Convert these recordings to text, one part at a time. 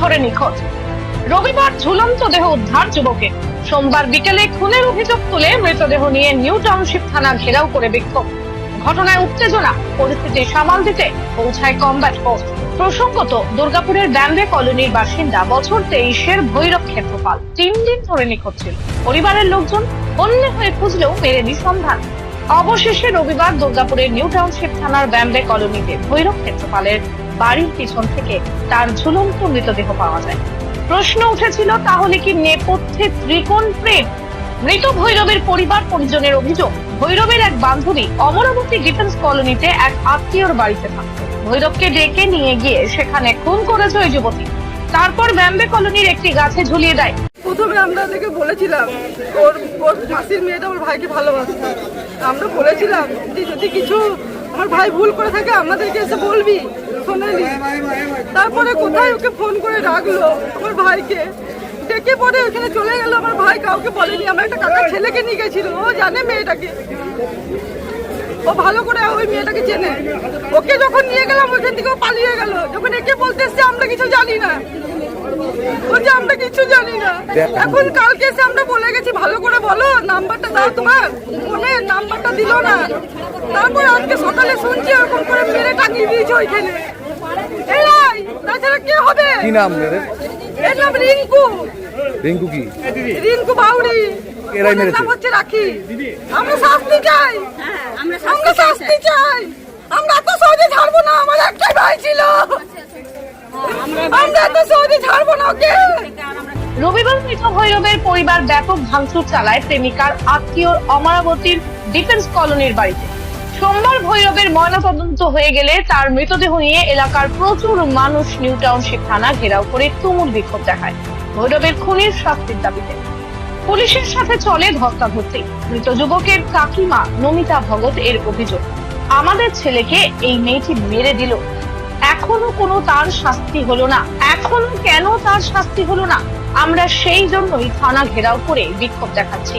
করে নিখোঁজ। রবিবার ঝুলন্ত দেহ উদ্ধার যুবকের সোমবার বিকেলে খুনের অভিযোগ তুলে মৃতদেহ নিয়ে নিউ টাউনশিপ থানা ঘেরাও করে বিক্ষোভ। ঘটনায় উত্তেজনা, পরিস্থিতি সামাল দিতে পৌঁছায় কমব্যাট ফোর্স প্রসঙ্গত, দুর্গাপুরের ব্যাম্বে কলোনির বাসিন্দা বছর তেইশের ভৈরব ক্ষেত্রপাল। তিন দিন ধরে নিখোঁজ ছিল। পরিবারের লোকজন অন্য হয়ে খুঁজলেও মেলেনি সন্ধান। অবশেষে রবিবার দুর্গাপুরের নিউ টাউনশিপ থানার ব্যাম্বে কলোনিতে ভৈরব ক্ষেত্রপালের বাড়ির পিছন থেকে তার ঝুলন্ত মৃতদেহ পাওয়া যায়। প্রশ্ন উঠেছিল, তাহলে কি নেপথ্যে ত্রিকোণ প্রেম? মৃত ভৈরবের পরিবার পরিজনের অভিযোগ, ভৈরবের এক বান্ধবী অমরাবতী ডিফেন্স কলোনিতে এক আত্মীয়র বাড়িতে থাকত ভৈরবকে ডেকে নিয়ে গিয়ে সেখানে খুন করেছে ওই যুবতী। তারপর ব্যাম্বে কলোনির একটি গাছে ঝুলিয়ে দেয়। প্রথমে আমরা দেখে বলেছিলাম, ওর ওর মাসির মেয়েটা ওর ভাইকে ভালোবাসত আমরা বলেছিলাম যে, যদি কিছু আমার ভাই ভুল করে থাকে, আমাদেরকে এসে বলবি শোনেনি তারপরে কোথায় ওকে ফোন করে ডাকলো আমার ভাইকে? ডেকে পরে ওখানে চলে গেল, আমার ভাই কাউকে বলেনি। আমার একটা কাকার ছেলেকে নিয়ে গেছিল, ও জানে মেয়েটাকে। ও ভালো করে ওই মেয়েটাকে চেনে। ওকে যখন নিয়ে গেলাম ওইখান থেকে ও পালিয়ে গেল। যখন একে বলতে এসছে, আমরা কিছু জানি না। বলছে, আমরা কিছু জানি না। এখন কালকে এসে আমরা বলে গেছি, ভালো করে বলো, নাম্বারটা দাও তোমার। ফোনের নাম্বারটা দিল না। তারপর আজকে সকালে শুনছি এরকম করে মেরে টাঙিয়ে দিয়েছে ওইখানে। এই তাছাড়া কে হবে? কি নাম এদের এর নাম রিঙ্কু। রিঙ্কু কি? রিঙ্কু বাউরি এরাই মেরেছে? নাম হচ্ছে রাখি। আমরা শাস্তি চাই। আমরা শাস্তি চাই। আমরা এত সহজে ছাড়বো না আমার একটাই ভাই ছিল। আমরা এত সহজে ছাড়বো না ওকে। রবিবার মৃত ভৈরবের পরিবার ব্যাপক ভাঙচুর চালায় প্রেমিকার আত্মীয় অমরাবতীর ডিফেন্স কলোনির বাড়িতে। সোমবার ভৈরবের ময়নাতদন্ত হয়ে গেলে তার মৃতদেহ নিয়ে এলাকার প্রচুর মানুষ নিউ টাউনশিপ থানা ঘেরাও করে তুমুল বিক্ষোভ দেখায়। ভৈরবের খুনির শাস্তির দাবিতে। পুলিশের সাথে চলে ধস্তাধস্তি মৃত যুবকের কাকিমা নমিতা ভগত এর অভিযোগ। আমাদের ছেলেকে এই মেয়েটি মেরে দিল। এখনও কোনো তার শাস্তি হলো না। এখনও কেন তার শাস্তি হলো না? আমরা সেই জন্যই থানা ঘেরাও করে বিক্ষোভ দেখাচ্ছি।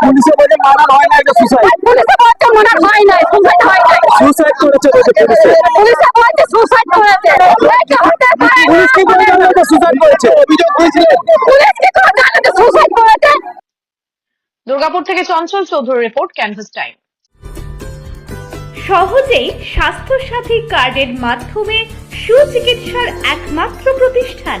পুলিশে বলে হয় না এটা সুসাইড পুলিশে বলছে হয় নাই সুসাইড হয় নাই। সুসাইড করেছে বলে পুলিশে। পুলিশে বলছে সুসাইড করেছে। পুলিশ কি করে জানলো এটা সুসাইড করেছে? অভিযোগ দিয়েছিলেন পুলিশ কি করে জানে যে সুসাইড করেছে? দুর্গাপুর থেকে Chanchal Chowdhury report Canvas Time. সহজেই স্বাস্থ্যসাথী কার্ডের মাধ্যমে সুচিকিৎসার একমাত্র প্রতিষ্ঠান